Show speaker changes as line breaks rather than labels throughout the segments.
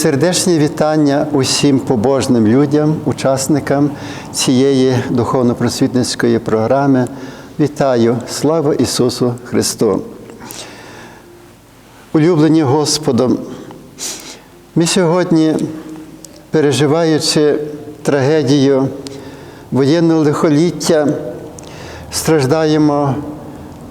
Сердечні вітання усім побожним людям, учасникам цієї духовно-просвітницької програми. Вітаю! Слава Ісусу Христу! Улюблені Господом, ми сьогодні, переживаючи трагедію воєнного лихоліття, страждаємо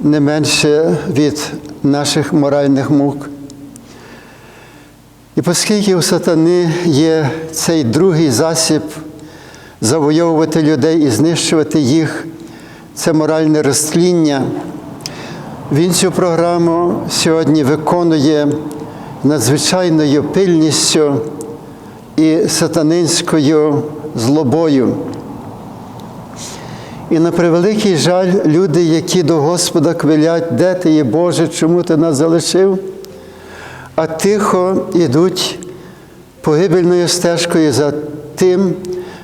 не менше від наших моральних мук. І оскільки у сатани є цей другий засіб завойовувати людей і знищувати їх, це моральне розтління, він цю програму сьогодні виконує надзвичайною пильністю і сатанинською злобою. І на превеликий жаль, люди, які до Господа квилять, де ти є Боже, чому ти нас залишив? А тихо йдуть погибельною стежкою за тим,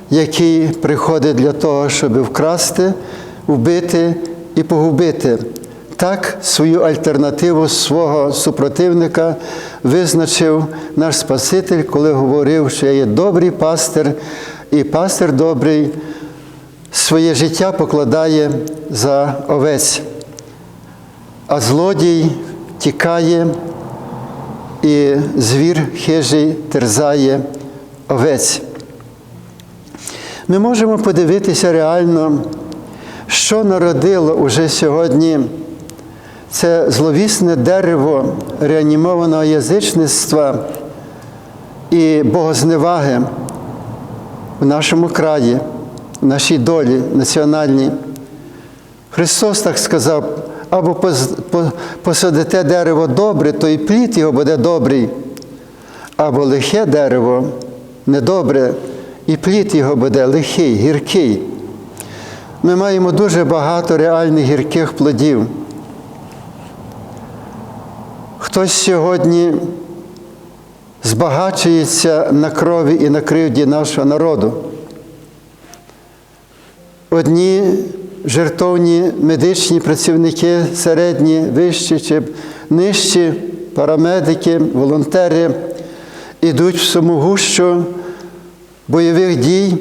який приходить для того, щоб вкрасти, вбити і погубити. Так свою альтернативу свого супротивника визначив наш Спаситель, коли говорив, що я є добрий пастир, і пастир добрий своє життя покладає за овець, а злодій тікає і звір хижий терзає овець. Ми можемо подивитися реально, що народило уже сьогодні це зловісне дерево реанімованого язичництва і богозневаги в нашому краї, в нашій долі національній. Христос так сказав, або посадите дерево добре, то і плід його буде добрий, або лихе дерево недобре, і плід його буде лихий, гіркий. Ми маємо дуже багато реальних гірких плодів. Хтось сьогодні збагачується на крові і на кривді нашого народу. Одні жертовні медичні працівники, середні, вищі чи нижчі, парамедики, волонтери йдуть в самогущу бойових дій,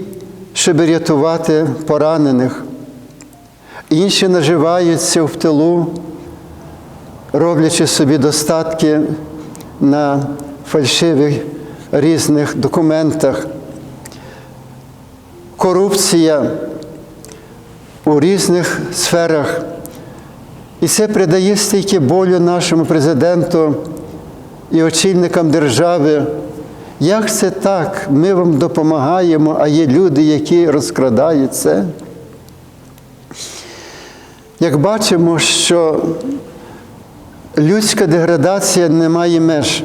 щоб рятувати поранених. Інші наживаються в тилу, роблячи собі достатки на фальшивих різних документах. Корупція у різних сферах. І це придає стільки болю нашому президенту і очільникам держави. Як це так? Ми вам допомагаємо, а є люди, які розкрадають це. Як бачимо, що людська деградація не має меж.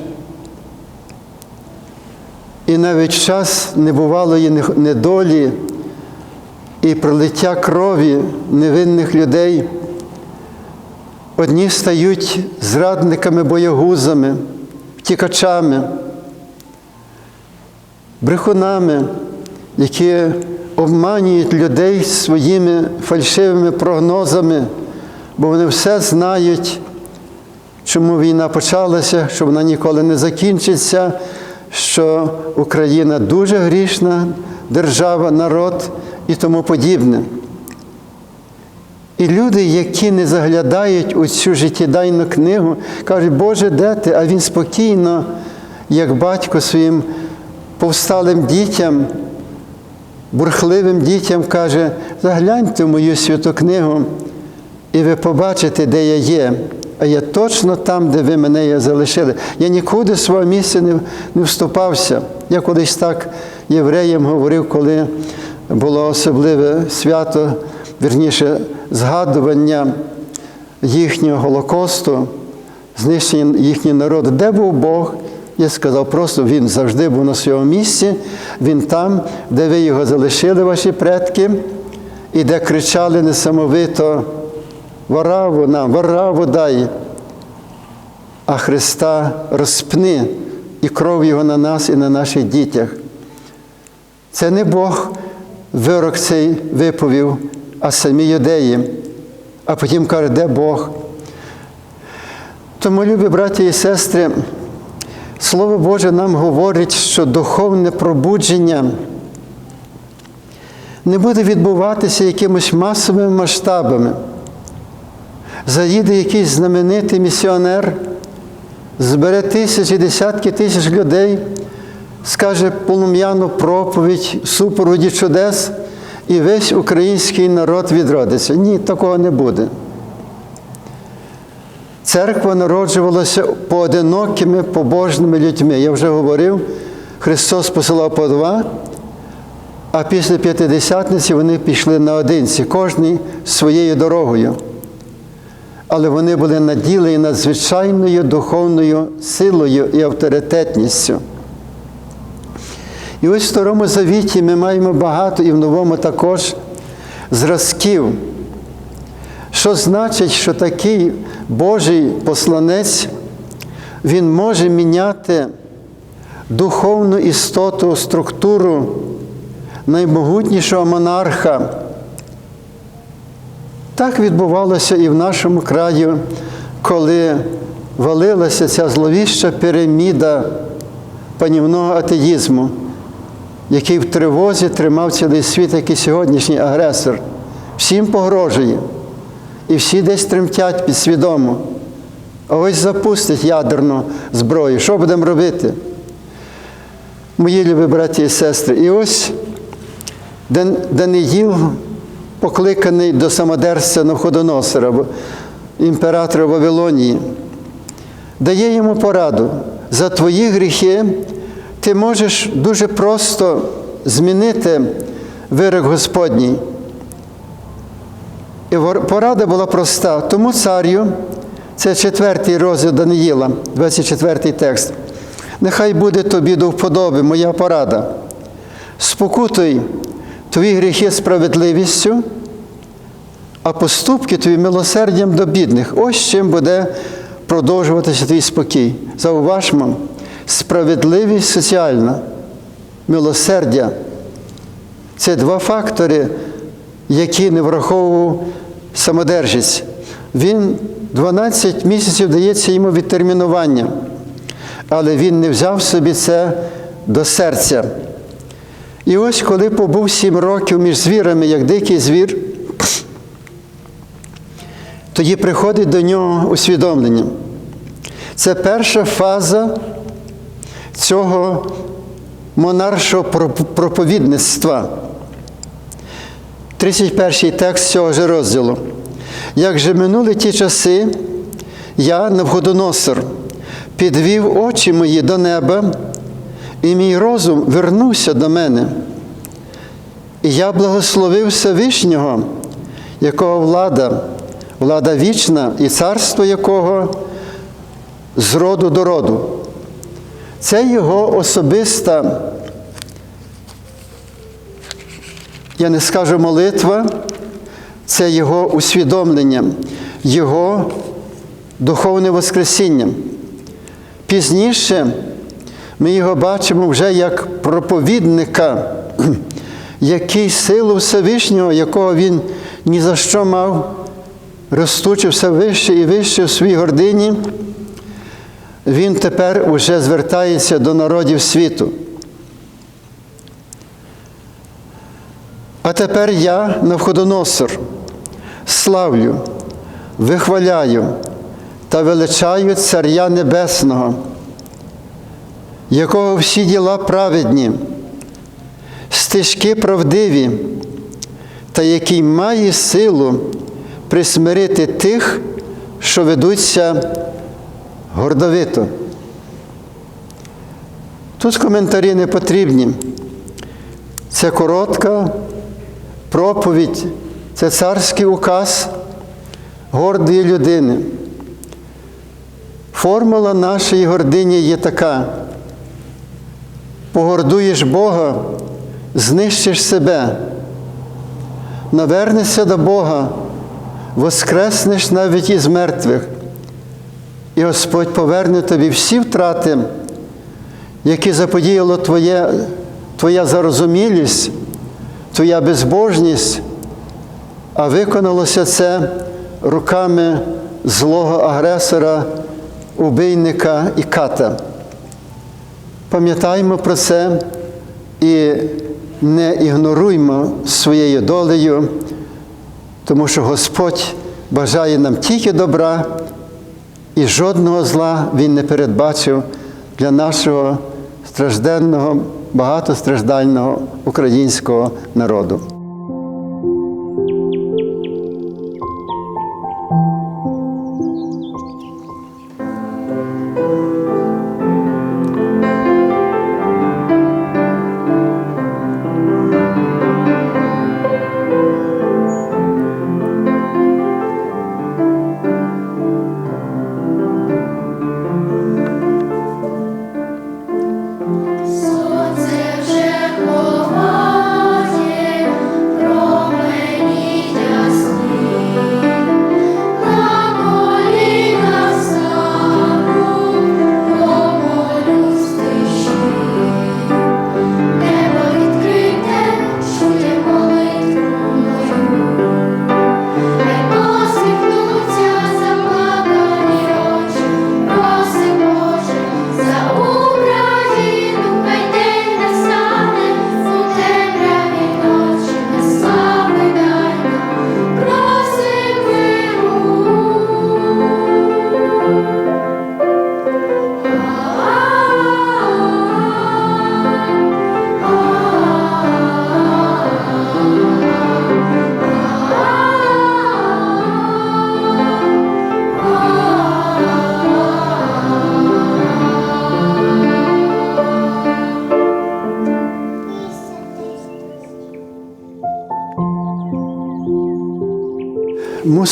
І навіть час небувалої недолі і пролиття крові невинних людей. Одні стають зрадниками, боягузами, втікачами, брехунами, які обманюють людей своїми фальшивими прогнозами, бо вони все знають, чому війна почалася, що вона ніколи не закінчиться, що Україна дуже грішна держава, народ і тому подібне. І люди, які не заглядають у цю життєдайну книгу, кажуть, Боже, де ти? А він спокійно, як батько своїм повсталим дітям, бурхливим дітям каже, загляньте в мою святу книгу, і ви побачите, де я є. А я точно там, де ви мене залишили. Я нікуди свого місця не, не вступався. Я колись так євреям говорив, коли було особливе свято, вірніше, згадування їхнього Голокосту, знищення їхнього народу. Де був Бог? Я сказав, просто Він завжди був на своєму місці, Він там, де ви його залишили, ваші предки, і де кричали несамовито Вараву нам, вараву дай, а Христа розпни і кров Його на нас і на наших дітях. Це не Бог вирок цей виповів, а самі юдеї. А потім каже, де Бог. Тому, любі браті і сестри, Слово Боже нам говорить, що духовне пробудження не буде відбуватися якимось масовими масштабами. Заїде якийсь знаменитий місіонер, збере тисячі, десятки тисяч людей, скаже полум'яну проповідь, супроводі чудес, і весь український народ відродиться. Ні, такого не буде. Церква народжувалася поодинокими побожними людьми. Я вже говорив, Христос посилав по два, а після п'ятидесятниці вони пішли наодинці, кожний своєю дорогою. Але вони були наділені надзвичайною духовною силою і авторитетністю. І ось в Старому Завіті ми маємо багато і в Новому також зразків. Що значить, що такий Божий посланець, він може міняти духовну істоту, структуру наймогутнішого монарха. Так відбувалося і в нашому краю, коли валилася ця зловіща піраміда панівного атеїзму, який в тривозі тримав цілий світ, як і сьогоднішній агресор. Всім погрожує. І всі десь тремтять підсвідомо. А ось запустить ядерну зброю. Що будемо робити? Мої любі браті і сестри. І ось Даниїл, покликаний до самодерця Навходоносора, імператора Вавилонії, дає йому пораду. За твої гріхи ти можеш дуже просто змінити вирок Господній. І порада була проста. Тому царю, це четвертий розділ Даниїла, 24 текст. Нехай буде тобі до вподоби моя порада. Спокутуй твої гріхи справедливістю, а поступки твої милосердям до бідних. Ось чим буде продовжуватися твій спокій. Зауважмо, справедливість соціальна, милосердя це два фактори, які не враховував самодержець. Він 12 місяців дається йому відтермінування, але він не взяв собі це до серця. І ось коли побув сім років між звірами, як дикий звір, тоді приходить до нього усвідомлення. Це перша фаза цього монаршого проповідництва. 31 текст цього ж розділу. Як же минули ті часи, я, Навходоносор, підвів очі мої до неба, і мій розум вернувся до мене. І я благословив Всевишнього, якого влада, влада вічна і царство якого з роду до роду. Це його особиста я не скажу молитва, це Його усвідомлення, Його духовне Воскресіння. Пізніше ми його бачимо вже як проповідника, який силу Всевишнього, якого він ні за що мав, ростучи все вище і вище в своїй гордині, він тепер уже звертається до народів світу. А тепер я, Навходоносор, славлю, вихваляю та величаю Царя Небесного, якого всі діла праведні, стежки правдиві, та який має силу присмирити тих, що ведуться гордовито. Тут коментарі не потрібні. Це коротка проповідь це царський указ гордої людини. Формула нашої гордині є така. Погордуєш Бога, знищиш себе, навернешся до Бога, воскреснеш навіть із мертвих, і Господь поверне тобі всі втрати, які заподіяло твоє, твоя зарозумілість твоя безбожність, а виконалося це руками злого агресора, убийника і ката. Пам'ятаємо про це і не ігноруймо своєю долею, тому що Господь бажає нам тільки добра, і жодного зла Він не передбачив для нашого стражденного, багатостраждального українського народу.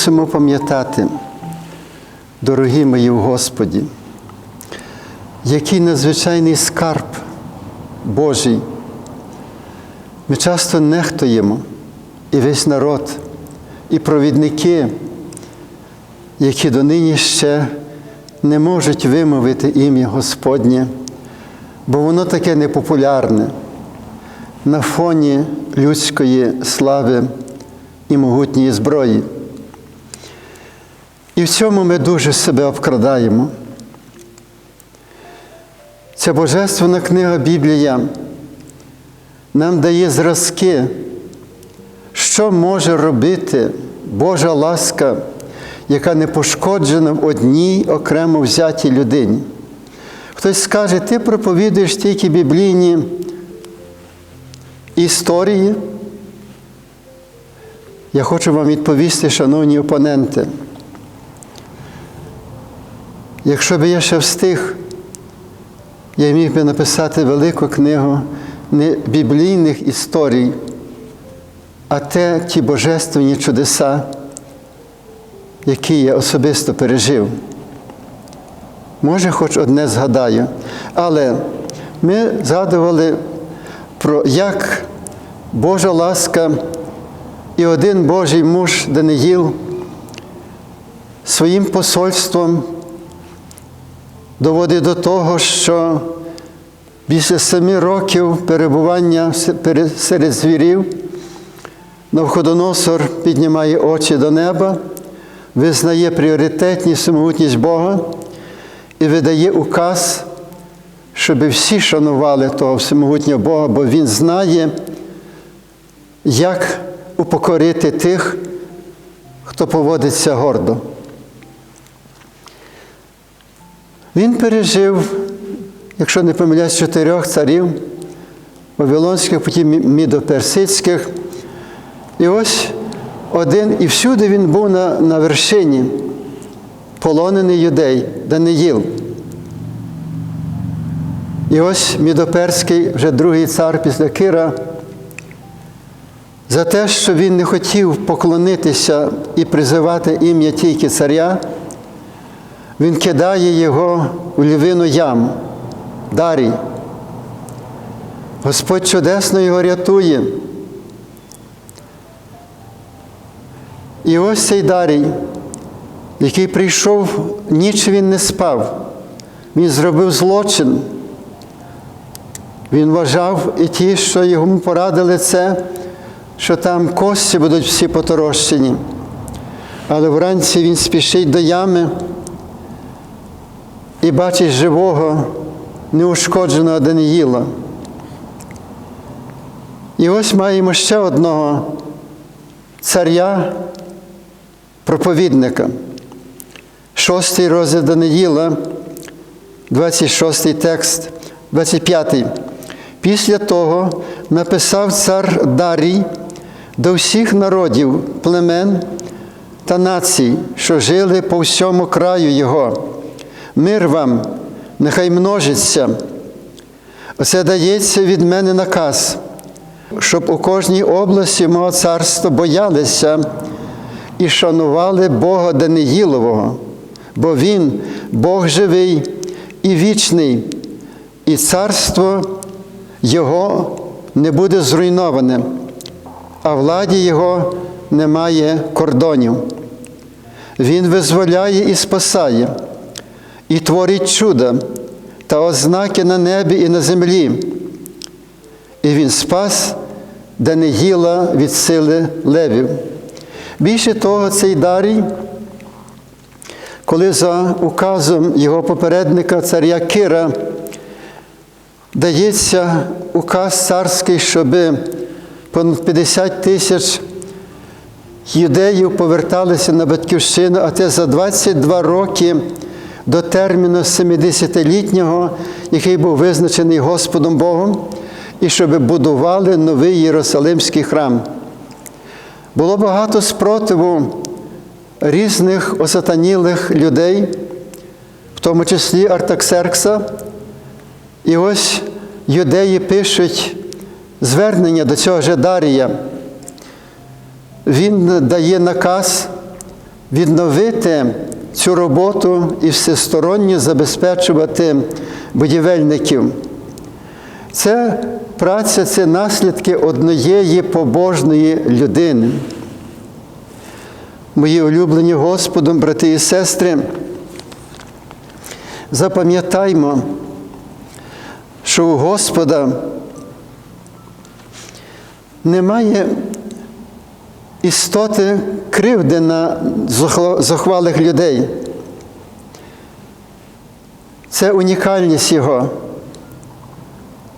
Мусимо пам'ятати, дорогі мої в Господі, який надзвичайний скарб Божий. Ми часто нехтуємо і весь народ, і провідники, які донині ще не можуть вимовити ім'я Господнє, бо воно таке непопулярне на фоні людської слави і могутньої зброї. І в цьому ми дуже себе обкрадаємо. Ця божественна книга Біблія нам дає зразки, що може робити Божа ласка, яка не пошкоджена в одній окремо взятій людині. Хтось скаже, ти проповідуєш тільки біблійні історії. Я хочу вам відповісти, шановні опоненти. Якщо б я ще встиг, я міг би написати велику книгу не біблійних історій, а те ті божественні чудеса, які я особисто пережив. Може, хоч одне згадаю. Але ми згадували про як Божа ласка і один Божий муж Даниїл своїм посольством доводить до того, що після семи років перебування серед звірів Навходоносор піднімає очі до неба, визнає пріоритетність самогутність Бога і видає указ, щоб всі шанували того всемогутнього Бога, бо Він знає, як упокорити тих, хто поводиться гордо. Він пережив, якщо не помиляюсь, чотирьох царів Вавилонських, потім мідоперсидських. І ось один, і всюди він був на, на вершині, полонений юдей, Даниїл. І ось Мідоперський, вже другий цар після Кира, за те, що він не хотів поклонитися і призивати ім'я тільки царя, він кидає його у львину яму, Дарій. Господь чудесно його рятує. І ось цей Дарій, який прийшов, ніч він не спав, він зробив злочин. Він вважав і ті, що йому порадили це, що там кості будуть всі поторощені. Але вранці він спішить до ями і бачить живого неушкодженого Даниїла. І ось маємо ще одного царя, проповідника. Шостий розділ Даниїла, 26 текст, 25. -й. Після того написав цар Дарій до всіх народів, племен та націй, що жили по всьому краю його. Мир вам, нехай множиться. Оце дається від мене наказ, щоб у кожній області мого царства боялися і шанували Бога Даниїлового, бо Він Бог живий і вічний, і царство Його не буде зруйноване, а владі Його немає кордонів. Він визволяє і спасає, і творить чуда та ознаки на небі і на землі. І він спас Даниїла від сили левів. Більше того, цей Дарій, коли за указом його попередника царя Кира дається указ царський, щоб понад 50 тисяч юдеїв поверталися на батьківщину, а те за 22 роки до терміну 70-літнього, який був визначений Господом Богом, і щоб будували новий Єрусалимський храм. Було багато спротиву різних осатанілих людей, в тому числі Артаксеркса. І ось юдеї пишуть звернення до цього же Дарія. Він дає наказ відновити цю роботу і всесторонньо забезпечувати будівельників. Це праця це наслідки однієї побожної людини. Мої улюблені Господом, брати і сестри, запам'ятаймо, що у Господа немає істоти кривди на зухвалих людей. Це унікальність Його.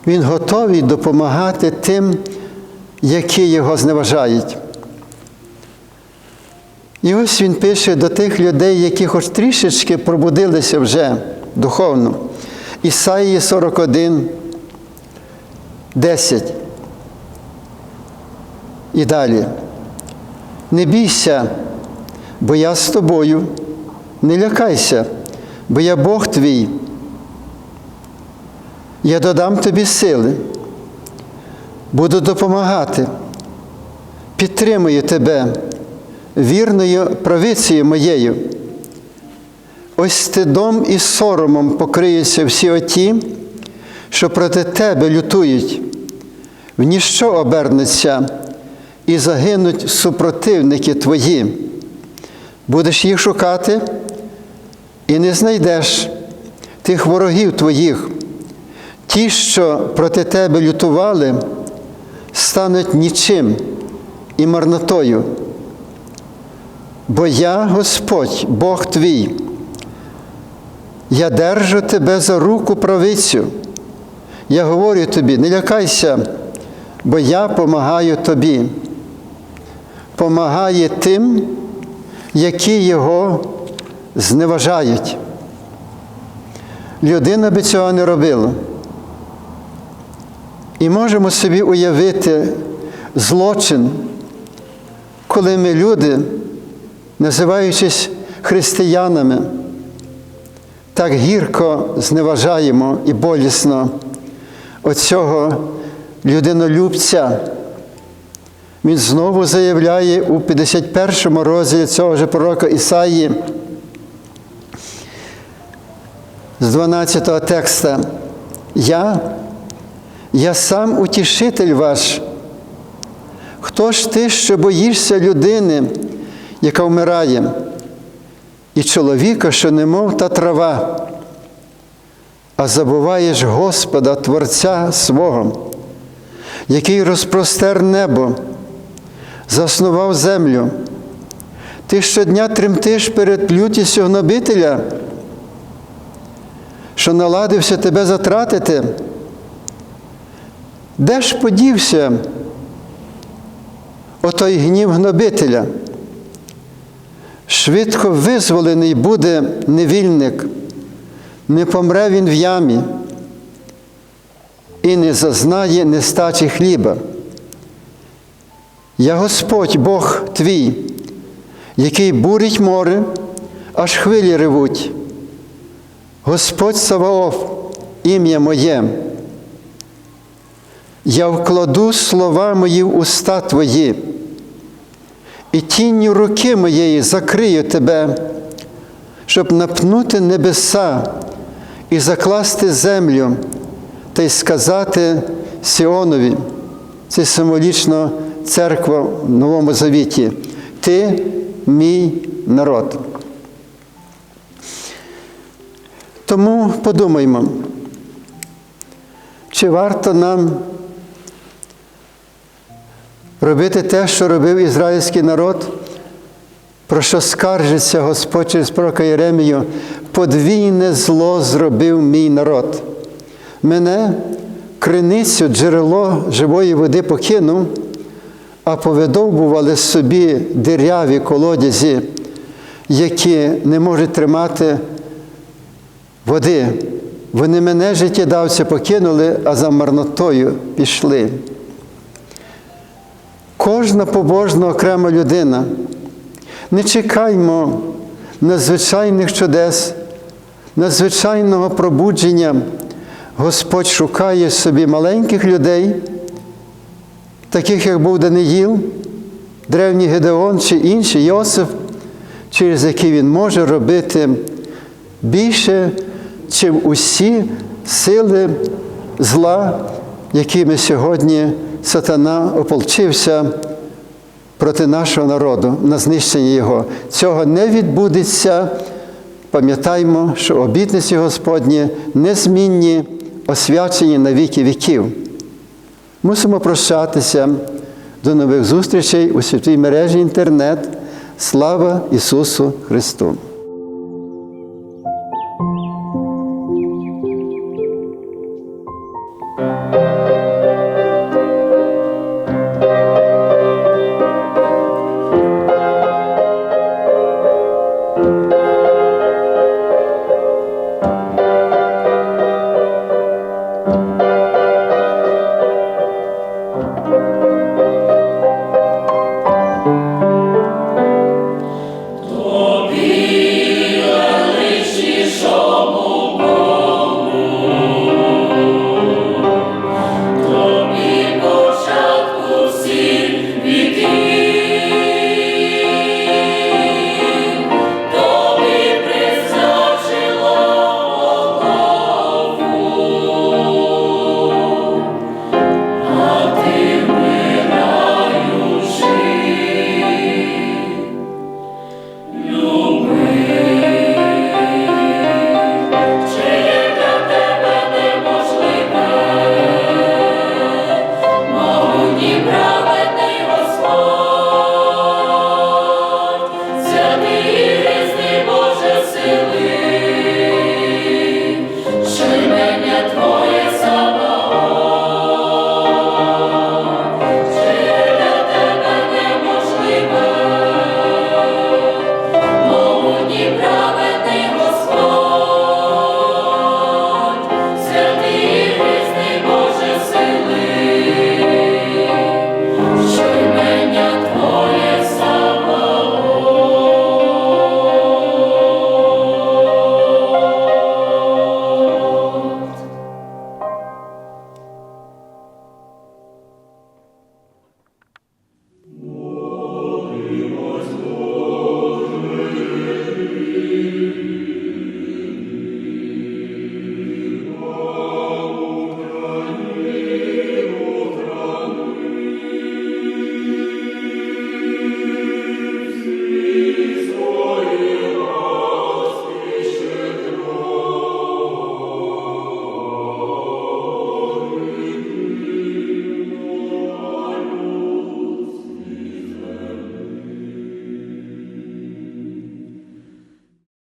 Він готовий допомагати тим, які його зневажають. І ось він пише до тих людей, які хоч трішечки пробудилися вже духовно. Ісаїї 41, 10. І далі. Не бійся, бо я з тобою, не лякайся, бо я Бог твій. Я додам тобі сили, буду допомагати, підтримую тебе вірною правицею моєю. Ось стидом і соромом покриються всі оті, що проти тебе лютують, в ніщо обернуться і загинуть супротивники твої. Будеш їх шукати і не знайдеш тих ворогів твоїх. Ті, що проти тебе лютували, стануть нічим і марнотою. Бо я Господь, Бог твій, я держу тебе за руку правицю. Я говорю тобі, не лякайся, бо я помагаю тобі. Помагає тим, які його зневажають. Людина би цього не робила. І можемо собі уявити злочин, коли ми люди, називаючись християнами, так гірко зневажаємо і болісно оцього людинолюбця. Він знову заявляє у 51 розділі цього ж пророка Ісаї з 12 текста. Я я сам утішитель ваш. Хто ж ти, що боїшся людини, яка вмирає, і чоловіка, що немов та трава, а забуваєш Господа, Творця свого, який розпростер небо, заснував землю. Ти щодня тремтиш перед лютістю гнобителя, що наладився тебе затратити, де ж подівся отой гнів гнобителя? Швидко визволений буде невільник, не помре він в ямі і не зазнає нестачі хліба. Я Господь Бог твій, який бурить море, аж хвилі ревуть. Господь Саваоф, ім'я моє. Я вкладу слова мої в уста твої, і тінню руки моєї закрию тебе, щоб напнути небеса і закласти землю та й сказати Сіонові, це символічно церква в Новому Завіті. Ти мій народ. Тому подумаймо, чи варто нам робити те, що робив ізраїльський народ, про що скаржиться Господь через пророка Єремію, подвійне зло зробив мій народ. Мене криницю, джерело живої води покинув, а повидовбували собі диряві колодязі, які не можуть тримати води. Вони мене життєдавця покинули, а за марнотою пішли. Кожна побожна окрема людина. Не чекаймо надзвичайних чудес, надзвичайного пробудження. Господь шукає собі маленьких людей, таких як був Даниїл, древній Гедеон чи інший Йосиф, через які він може робити більше, чим усі сили зла, якими сьогодні сатана ополчився проти нашого народу на знищення його. Цього не відбудеться. Пам'ятаймо, що обітниці Господні незмінні, освячені на віки віків. Мусимо прощатися. До нових зустрічей у святій мережі інтернет. Слава Ісусу Христу!